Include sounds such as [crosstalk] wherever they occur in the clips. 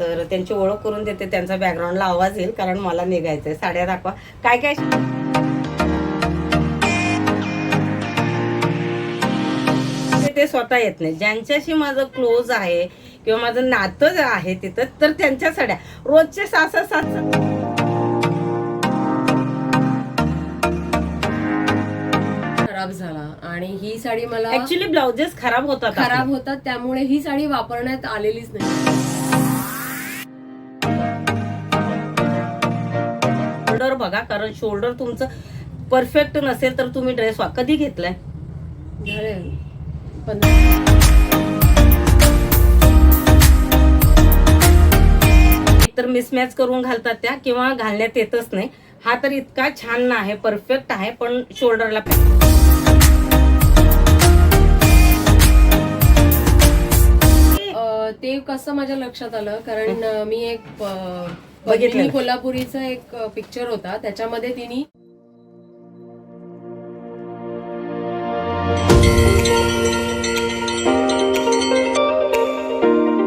तर त्यांची ओळख करून देते त्यांचा बॅकग्राऊंडला आवाज येईल कारण मला निघायचंय. साड्या दाखवा. काय काय ते- ते स्वतः येत नाही. ज्यांच्याशी माझं क्लोज आहे किंवा माझं नातं आहे तिथं तर त्यांच्या साड्या. रोजचे सात सात खराब झाला. आणि ही साडी मला ऍक्च्युली ब्लाउजेस खराब होतात खराब होतात त्यामुळे ही साडी वापरण्यात आलेलीच नाही. शोल्डर बघा कारण शोल्डर तुमचं परफेक्ट नसेल तर तुम्ही ड्रेस वा कधी घेतलाय? तर मिसमॅच करून घालतात त्या किंवा घालण्यात येतच नाही. हा तर इतका छान आहे परफेक्ट आहे पण शोल्डरला ते कसं माझ्या लक्षात आलं कारण मी एक पद्मिनी कोल्हापुरीचा एक पिक्चर होता. त्याच्यामध्ये तिने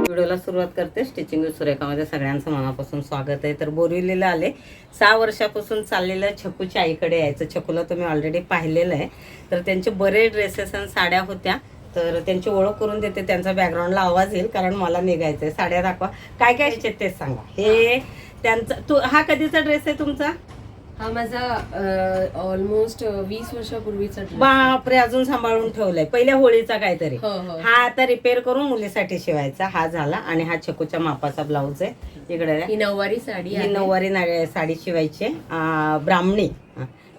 व्हिडिओला सुरुवात करते. स्टिचिंग सुरेखामध्ये सगळ्यांचं मनापासून स्वागत आहे. तर बोरिवलीला आले. सहा वर्षापासून चाललेलं छकूच्या आईकडे यायचं. छकूला तुम्ही ऑलरेडी पाहिलेलं आहे. तर त्यांचे बरेच ड्रेसेस आणि साड्या होत्या. तर त्यांची ओळख करून देते. त्यांचा बॅकग्राऊंडला आवाज येईल कारण मला निघायचंय. साड्या दाखवा. काय काय आहेत तेच सांगा. हे त्यांचा तू हा कधीचा ड्रेस आहे तुमचा? हा माझा ऑलमोस्ट वीस वर्षापूर्वीचा. बापरे अजून सांभाळून ठेवलाय. पहिल्या होळीचा काहीतरी. हो हो. हा आता रिपेअर करून मुलीसाठी शिवायचा. हा झाला आणि हा छकूच्या मापाचा ब्लाऊज आहे. इकडे ही नऊवारी साडी ही आहे. नऊवारी साडी शिवायची आहे. आ, ब्राह्मणी.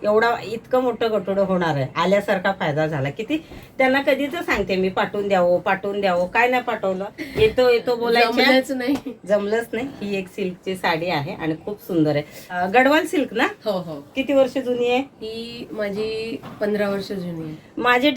एवढा इतकं मोठं गटोडं होणार आहे. आल्यासारखा फायदा झाला. किती? त्यांना कधीच सांगते मी पाठवून द्यावं पाठवून द्यावं. काय नाही पाठवलं. येतो येतो बोलायचं जमलंच नाही. जमलंच नाही. ही एक सिल्कची साडी आहे आणि खूप सुंदर आहे. गडवाल सिल्क ना? हो हो. किती वर्ष जुनी आहे? ही माझी पंधरा वर्ष जुनी आहे. माझे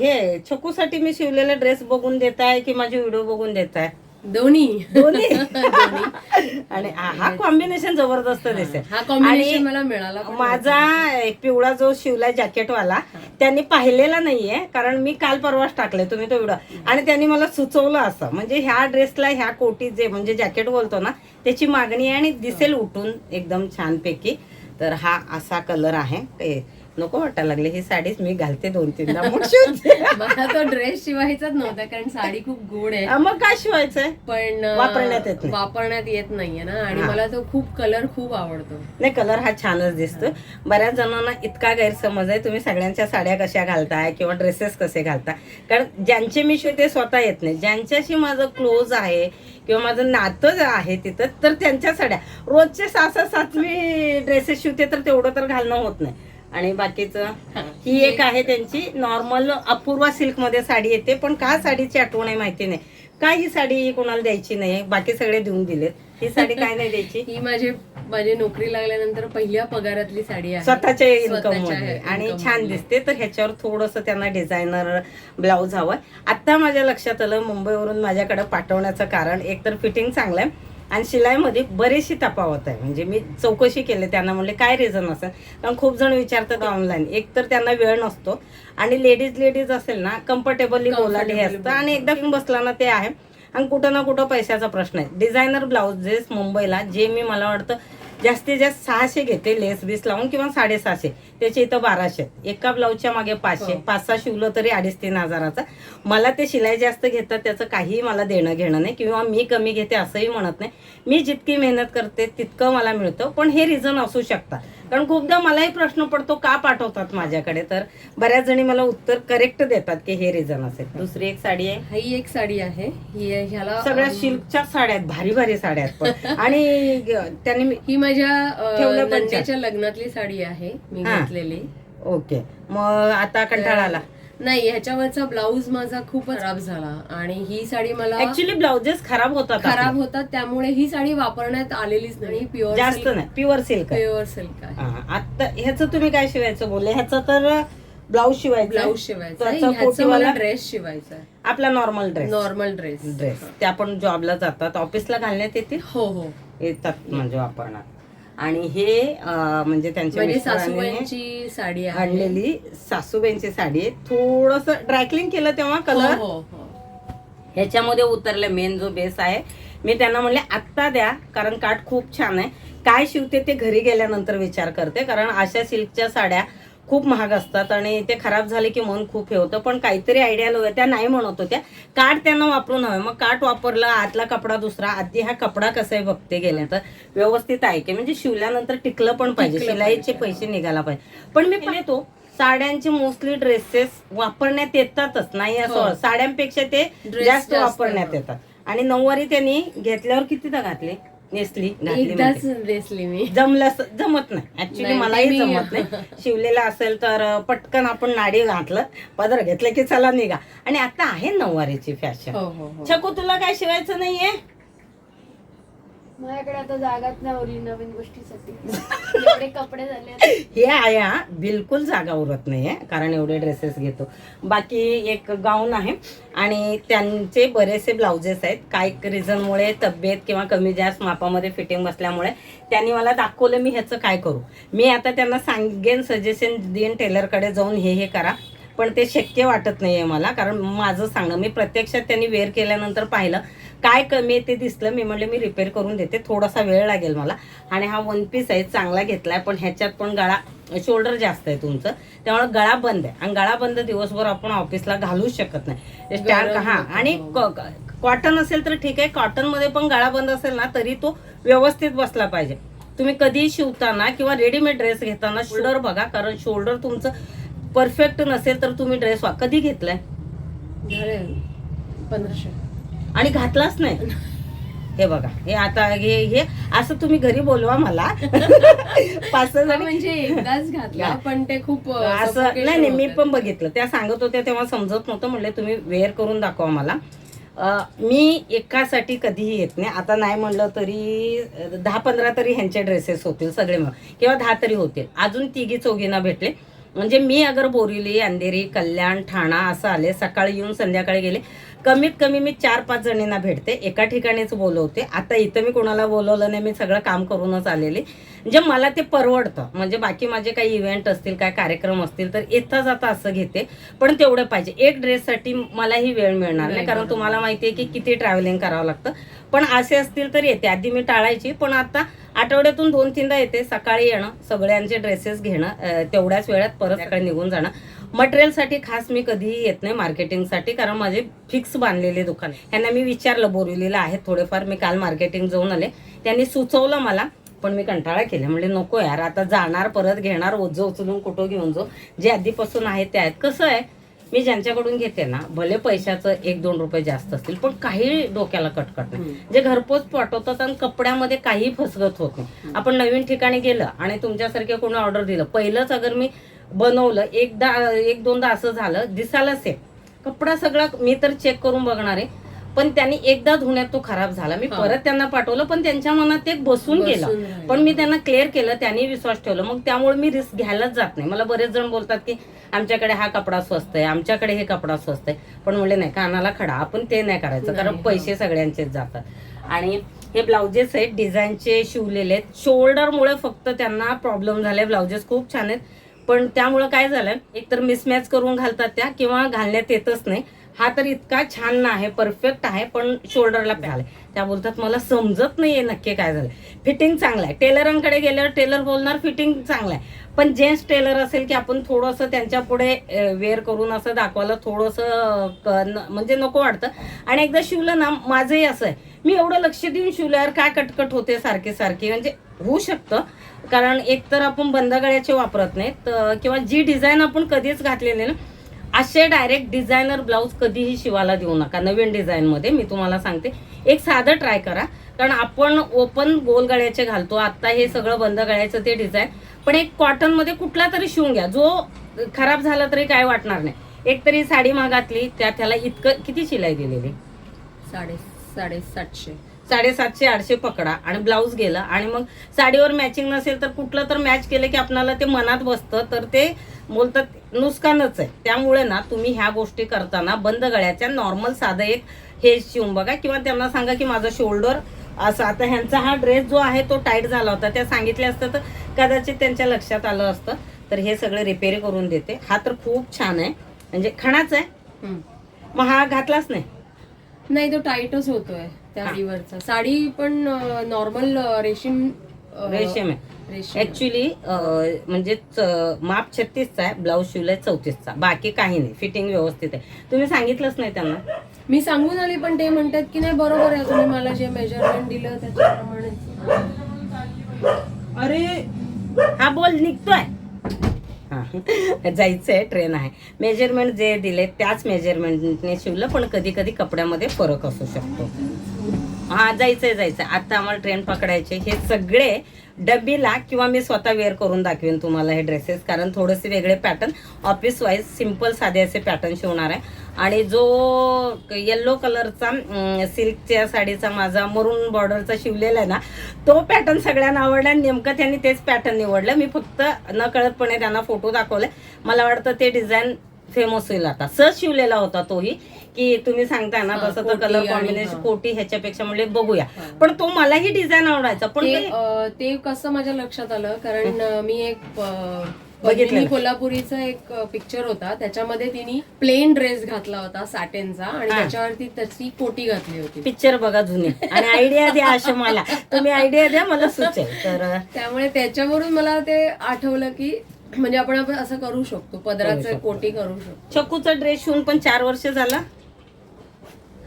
हे छकूसाठी मी शिवलेला ड्रेस बघून देताय की माझे व्हिडिओ बघून देताय? दोन्ही. दोन्ही. [laughs] आणि हा- कॉम्बिनेशन जबरदस्त दिसेल. हा कॉम्बिनेशन मला मिळाला पण माझा एक पिवळा जो शिवला जॅकेटवाला त्यांनी पाहिलेला नाहीये कारण मी काल परवाच टाकले तुम्ही तो व्हिडिओ. आणि त्यांनी मला सुचवलं असं. म्हणजे ह्या ड्रेसला ह्या कोटी जे म्हणजे जॅकेट बोलतो ना त्याची मागणी आहे आणि दिसेल उठून एकदम छानपैकी. तर हा असा कलर आहे. ते नको वाटायला लागले. ही साडीच मी घालते दोन तीनदा. [laughs] मला तो ड्रेस शिवायचाच नव्हता कारण साडी खूप गोड आहे. मग काय शिवायचंय? पण वापरण्यात येत. वापरण्यात येत नाहीये ना. आणि. मला तो खूप कलर खूप आवडतो. नाही कलर हा छानच दिसतो. बऱ्याच जणांना इतका गैरसमज आहे. तुम्ही सगळ्यांच्या साड्या कशा घालताय किंवा ड्रेसेस कसे घालता? कारण ज्यांचे मी शिवते स्वतः येत नाही. ज्यांच्याशी माझं क्लोज आहे किंवा माझं नातं आहे तिथं तर त्यांच्या साड्या. रोजचे सहा सहा सात मी ड्रेसेस शिवते तर तेवढं तर घालणं होत नाही. आणि बाकीचं? ही. एक आहे त्यांची नॉर्मल अपूर्वा सिल्कमध्ये साडी येते पण का साडीची आठवण आहे माहिती नाही. का ही साडी कोणाला द्यायची नाही? बाकी सगळे देऊन दिलेत. ही साडी काय नाही द्यायची? [laughs] ही माझी माझी नोकरी लागल्यानंतर पहिल्या पगारातली साडी आहे. स्वतःच्या इन्कम आणि छान. दिसते. तर ह्याच्यावर थोडस त्यांना डिझायनर ब्लाऊज हवं आता माझ्या लक्षात आलं मुंबईवरून माझ्याकडे पाठवण्याचं कारण. एक तर फिटिंग चांगलं आहे आणि शिलाईमध्ये बरीचशी तफावत आहे. म्हणजे मी चौकशी केली त्यांना म्हणले काय रिझन असेल? कारण खूप जण विचारतात ऑनलाईन एक तर त्यांना वेळ नसतो. आणि लेडीज लेडीज असेल ना कम्फर्टेबली बोलायला हे असतं. आणि एकदा बसला ना ते आहे. आणि कुठं ना कुठं पैशाचा प्रश्न आहे. डिझायनर ब्लाउजेस मुंबईला जे मी मला वाटतं जास्तीत जास्त सहाशे घेते लेस बीस लावून किंवा साडेसहाशे. त्याचे इथं बाराशे. एका ब्लाऊजच्या मागे पाचशे. हो. पाच सहा शिवलं तरी अडीच तीन हजाराचा. मला ते शिलाई जास्त घेतात त्याचं काही मला देणं घेणं नाही किंवा मी कमी घेते असंही म्हणत नाही. मी जितकी मेहनत करते तितकं मला मिळतं. पण हे रिझन असू शकतात. कारण खूपदा मलाही प्रश्न पडतो का पाठवतात माझ्याकडे? तर बऱ्याच जणी मला उत्तर करेक्ट देतात की हे रिझन असेल. दुसरी एक साडी आहे. ही एक साडी आहे. ही ह्याला सगळ्या सिल्कच्या साड्या आहेत भारी भारी साड्या आहेत आणि [laughs] त्यांनी ही माझ्या लग्नातली साडी आहे. मी. घेतलेली. ओके. मग आता कंटाळा आला. नाही ह्याच्यावरचा ब्लाऊज माझा खूपच खराब झाला. आणि ही साडी मला ऍक्च्युली ब्लाउजेस खराब होतात खराब. होतात त्यामुळे ही साडी वापरण्यात आलेलीच नाही. प्युअर जास्त नाही. प्युअर सिल्क प्युअर सिल्क आता ह्याचं तुम्ही काय शिवायचं बोलले? ह्याचं तर ब्लाऊज शिवायचं ब्लाऊज शिवायचा ड्रेस शिवायचा आपला normal dress normal dress dress ते आपण जॉबला जातात. ऑफिसला घालण्यात येतील? हो हो. येतात म्हणजे वापरणार. आणि हे म्हणजे त्यांच्या म्हणजे सासूबाईंची साडी आणलेली. सासूबाईंची साडी आहे. थोडस ड्रायक्लिंग केलं तेव्हा कलर हो, हो, हो. ह्याच्यामध्ये उतरले मेन जो बेस आहे. मी त्यांना म्हणले आत्ता द्या कारण काठ खूप छान आहे. काय शिवते ते घरी गेल्यानंतर विचार करते कारण अशा सिल्कच्या साड्या खूप महाग असतात आणि ते खराब झाले की मन खूप हे होतं. पण काहीतरी आयडिया लावूया. त्या नाही म्हणत होत्या. काठ त्यांना वापरून हवे. मग काठ वापरलं आतला कपडा दुसरा. आधी हा कपडा कसा आहे बघते गेल्यानंतर व्यवस्थित आहे की म्हणजे शिवल्यानंतर टिकलं पण पाहिजे. शिलाईचे. पैसे निघायला पाहिजे. पण मी पाहतो साड्यांचे मोस्टली ड्रेसेस वापरण्यात येतातच. नाही असं हो. साड्यांपेक्षा ते जास्त वापरण्यात. येतात. आणि नऊवारी त्यांनी घेतल्यावर कितीदा घातले? नेसली एकदाच. नेसली मी. जमलं जमत नाही. ऍक्च्युली मलाही जमत नाही. शिवलेला असेल तर पटकन आपण नाडी घातलं पदर घेतलं की चला निघा. आणि आता आहे नऊवारीची फॅशन हो हो हो. छकू तुला काय शिवायचं नाहीये? माझ्याकडे आता जागाच नाही उरली नवीन गोष्टीसाठी. [laughs] एवढे कपडे झाले. हे आहे हा बिलकुल जागा उरत नाहीये कारण एवढे ड्रेसेस घेतो. बाकी एक गाऊन आहे आणि त्यांचे बरेचसे ब्लाउजेस आहेत. काही रिझनमुळे तब्येत किंवा कमी जास्त मापामध्ये फिटिंग बसल्यामुळे त्यांनी मला दाखवलं मी ह्याचं काय करू? मी आता त्यांना सांगेन सजेशन देईन टेलरकडे जाऊन हे हे करा. पण ते शक्य वाटत नाहीये मला कारण माझं सांगणं मी प्रत्यक्षात त्यांनी वेअर केल्यानंतर पाहिलं काय कमी आहे ते दिसलं मी म्हणले मी रिपेअर करून देते थोडासा वेळ लागेल मला. आणि हा वन पीस आहे चांगला घेतलाय पण ह्याच्यात पण गळा शोल्डर जास्त आहे तुमचं. त्यामुळे गळा बंद आहे. आणि गळा बंद दिवसभर आपण ऑफिसला घालूच शकत नाही. हा होतं, आणि. कॉटन असेल तर ठीक आहे कॉटनमध्ये पण गळा बंद असेल ना तरी तो व्यवस्थित बसला पाहिजे. तुम्ही कधी शिवताना किंवा रेडीमेड ड्रेस घेताना शोल्डर बघा कारण शोल्डर तुमचं परफेक्ट नसेल तर तुम्ही ड्रेस वा कधी घेतलाय? पंधराशे. आणि घातलाच नाही? हे बघा हे आता हे हे असं तुम्ही घरी बोलवा मला. [laughs] पाच म्हणजे एकदाच घातला पण ते खूप असं नाही नाही मी. पण बघितलं. त्या सांगत होत्या तेव्हा समजत नव्हतं म्हणले तुम्ही वेअर करून दाखवा मला. मी एकासाठी कधीही येत नाही. आता नाही म्हणलं तरी दहा पंधरा तरी ह्यांचे ड्रेसेस होतील सगळे मिळून किंवा दहा तरी होतील. अजून तिघी चौघींना भेटले. म्हणजे मी अगर बोरिवली अंधेरी कल्याण ठाणा असं आले सकाळी येऊन संध्याकाळी गेले कमीत कमी मी चार पाच जणींना भेटते. एका ठिकाणीच बोलवते. आता इथं मी कोणाला बोलवलं नाही मी सगळं काम करूनच आलेली. म्हणजे मला ते परवडतं. म्हणजे बाकी माझे काही इव्हेंट असतील काय कार्यक्रम असतील तर येता जाता असं घेते. पण तेवढं पाहिजे. एक ड्रेससाठी मलाही वेळ मिळणार नाही. कारण. तुम्हाला माहिती आहे की किती ट्रॅव्हलिंग करावं लागतं. पण असे असतील तर येते. आधी मी टाळायची. पण आता आठवड्यातून दोन तीनदा येते. सकाळी येणं सगळ्यांचे ड्रेसेस घेणं तेवढ्याच वेळात परत सकाळी निघून जाणं. मटेरियलसाठी खास मी कधीही येत नाही मार्केटिंगसाठी कारण माझे फिक्स बांधलेले दुकान आहे. ह्यांना मी विचारलं बोरिवलीला आहेत थोडेफार. मी काल मार्केटिंग जाऊन आले. त्यांनी सुचवलं मला पण मी कंटाळा केला. म्हणजे नको यार आता जाणार परत घेणार ओझं उचलून कुठं घेऊन जाऊ? जे आधीपासून आहेत ते आहेत. कसं आहे मी ज्यांच्याकडून घेते ना भले पैशाचं एक दोन रुपये जास्त असतील पण काही डोक्याला कटकट नाही. जे घरपोच पाठवतात आणि कपड्यामध्ये काही फसगत होत नाही. आपण नवीन ठिकाणी गेलं आणि तुमच्यासारखे कोणी ऑर्डर दिलं. पहिलंच अगर मी बनवलं एकदा एक दोनदा असं झालं दिसायला सेम कपडा सगळा मी तर चेक करून बघणार आहे. पण त्यांनी एकदा धुण्यात तो खराब झाला. मी. परत त्यांना पाठवलं पण त्यांच्या मनात ते बसून गेलं. पण मी त्यांना क्लिअर केलं त्यांनी विश्वास ठेवला. मग त्यामुळे मी रिस्क घ्यायलाच जात नाही. मला बरेच जण बोलतात की आमच्याकडे हा कपडा स्वस्त आहे आमच्याकडे हे कपडा स्वस्त आहे. पण म्हणले नाही कानाला खडा आपण ते नाही करायचं कारण पैसे सगळ्यांचेच जातात. आणि हे ब्लाउजेस आहेत डिझाईनचे शिवलेले आहेत. शोल्डरमुळे फक्त त्यांना प्रॉब्लेम झाले. ब्लाउजेस खूप छान आहेत. पण त्यामुळं काय झालं एकतर मिसमॅच करून घालतात त्या किंवा घालण्यात येतच नाही. हा तर इतका छान आहे परफेक्ट आहे पण शोल्डरला प्याल त्या बोलतात मला समजत नाहीये नक्की काय झालं फिटिंग चांगलं आहे टेलरांकडे गेल्यावर टेलर बोलणार फिटिंग चांगलं आहे पण जेन्ट्स टेलर असेल की आपण थोडंसं त्यांच्या पुढे वेअर करून असं दाखवायला थोडंसं क- म्हणजे नको वाटतं. आणि एकदा शिवलं ना माझंही असं आहे. मी एवढं लक्ष देऊन शिवल्यावर काय कटकट होते सारखे सारखे. म्हणजे होऊ शकतं कारण एकतर आपण बंद गळ्याचे वापरत नाहीत किंवा जी डिझाईन आपण कधीच घातलेली ना असे डायरेक्ट डिझायनर ब्लाऊज कधीही शिवायला देऊ नका. नवीन डिझाईनमध्ये मी तुम्हाला सांगते. एक साधं ट्राय करा. कारण आपण ओपन गोल गळ्याचे घालतो. आत्ता हे सगळं बंद गळ्याचं ते डिझाईन पण एक कॉटनमध्ये कुठला तरी शिवून घ्या. जो खराब झाला तरी काय वाटणार नाही. एक तरी साडी मागातली त्या त्याला इतकं किती शिलाई दिलेली? साडे साडेसातशे साडेसातशे आठशे पकडा आणि ब्लाऊज गेलं. आणि मग साडीवर मॅचिंग नसेल तर कुठलं तर मॅच केलं की आपणाला ते मनात बसतं. तर ते बोलतात नुकसानच आहे. त्यामुळे ना तुम्ही ह्या गोष्टी करताना बंद गळ्याच्या नॉर्मल साधं एक हे शिवून बघा. किंवा त्यांना सांगा की माझं शोल्डर असं आता ह्यांचा हा ड्रेस जो आहे तो टाईट झाला होता. त्या सांगितले असतं तर कदाचित त्यांच्या लक्षात आलं असतं. तर हे सगळं रिपेअर करून देते. हा तर खूप छान आहे. म्हणजे खणाच आहे. मग हा घातलाच नाही. नाही तो टाईटच होतोय. त्या साडी पण नॉर्मल रेशीम रेशीम आहे. ऍक्च्युली म्हणजे माप छत्तीसचा आहे ब्लाऊज शिवलाय चौतीसचा. बाकी काही नाही. फिटिंग व्यवस्थित आहे. तुम्ही सांगितलंच नाही त्यांना. मी सांगून आली पण ते म्हणतात की नाही बरोबर आहे. तुम्ही मला जे मेजरमेंट दिलं त्याच्याप्रमाणे. अरे हा बोल निघतोय. हा. जायचंय ट्रेन आहे. मेजरमेंट जे दिले त्याच मेजरमेंटने शिवलं पण कधी कधी कपड्यामध्ये फरक असू शकतो. हा जायचंय जायचंय. आता आम्हाला ट्रेन पकडायचे हे सगळे डब्बीला किंवा मी स्वतः वेअर करून दाखवेन तुम्हाला हे ड्रेसेस कारण थोडेसे वेगळे पॅटर्न ऑफिस वाईज सिंपल साधे असे पॅटर्न शिवणार आहे. आणि जो येल्लो कलरचा सिल्कच्या साडीचा माझा मरून बॉर्डरचा शिवलेला आहे ना तो पॅटर्न सगळ्यांना आवडला आणि नेमकं त्यांनी तेच पॅटर्न निवडलं. मी फक्त नकळतपणे त्यांना फोटो दाखवले. मला वाटतं ते डिझाईन फेमस होईल आता. सहज शिवलेला होता तोही. की तुम्ही सांगता ना तसं तर कलर कॉम्बिनेशन. कोटी ह्याच्यापेक्षा म्हणले बघूया. पण तो मलाही डिझाईन आवडायचा पण ते कसं माझ्या लक्षात आलं कारण मी एक बघितलं. कोल्हापुरीचा एक पिक्चर होता त्याच्यामध्ये तिने प्लेन ड्रेस घातला होता साटेनचा आणि. त्याच्यावरती त्याची कोटी घातली होती पिक्चर बघा जुने आणि आयडिया द्या अशा मला तुम्ही आयडिया द्या मला सुचेल तर त्यामुळे त्याच्यावरून मला ते आठवलं की म्हणजे आपण असं करू शकतो पदराचं. कोटी करू शकतो चक्कूचा ड्रेस शिवून पण चार वर्ष झाला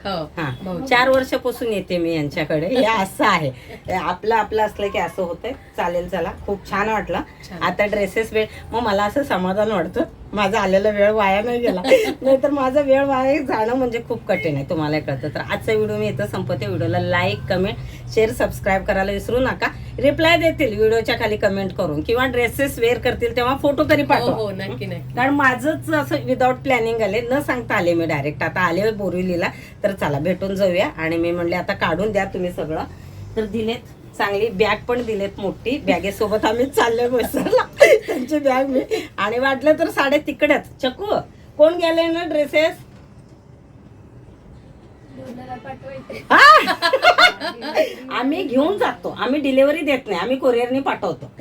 हो. हा. चार वर्षापासून येते मी यांच्याकडे. हे असं आहे. आपलं आपलं असलं की असं होतंय. चालेल चला. खूप छान वाटलं. आता ड्रेसेस वेळ मग मला असं समाधान वाटतं. माझा आलेला वेळ वाया नाही गेला. [laughs] नाहीतर माझा वेळ वाया जाणं म्हणजे खूप कठीण आहे तुम्हाला कळतं. तर आजचा व्हिडिओ मी इथं संपवते. व्हिडिओला लाईक कमेंट शेअर सबस्क्राईब करायला विसरू नका. रिप्लाय देतील व्हिडिओच्या खाली कमेंट करून किंवा ड्रेसेस वेअर करतील तेव्हा फोटो तरी हो पाठवा. हो नक्की नक्की. कारण माझंच असं विदाऊट प्लॅनिंग आले न सांगता आले मी डायरेक्ट आता आले बोरिवलीला तर चला भेटून जाऊया. आणि मी म्हणले आता काढून द्या तुम्ही सगळं. तर दिलेत. चांगली बॅग पण दिलेत मोठी. बॅगेसोबत आम्ही चाललोय बसरला. त्यांची बॅग मी आणि वाटलं तर साडे तिकडेच. चकू कोण गेले ना ड्रेसेस? आम्ही घेऊन जातो. आम्ही डिलिव्हरी देत नाही. आम्ही कोरिअरने पाठवतो.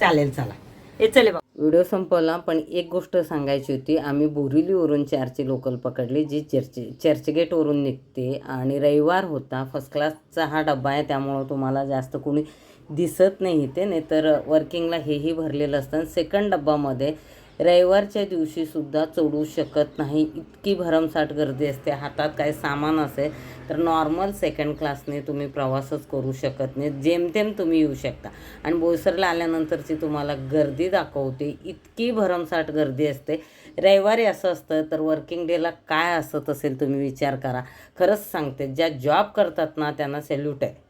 चालेल चला. हे चले व्हिडिओ संपवला पण एक गोष्ट सांगायची होती. आम्ही बोरिवलीवरून चारची लोकल पकडली जी चर्च चर्चगेटवरून निघते आणि रविवार होता. फर्स्ट क्लासचा हा डब्बा आहे त्यामुळं तुम्हाला जास्त कोणी दिसत नाही इथे. नाहीतर वर्किंगला हेही भरलेलं असतं. सेकंड डब्बामध्ये रविवारच्या दिवशी सुद्धा चढू शकत नाही. इतकी भरमसाठ गर्दी असते. हातात काय सामान असेल तर नॉर्मल सेकंड क्लासने तुम्ही प्रवासच करू शकत नाही. जेमतेम तुम्ही येऊ शकता. आणि बोईसरला आल्यानंतरची तुम्हाला गर्दी दाखवते. इतकी भरमसाठ गर्दी असते. रविवारी असं असतं तर वर्किंग डेला काय असत असेल तुम्ही विचार करा. खरंच सांगते ज्या जॉब करतात ना त्यांना सेल्यूट आहे.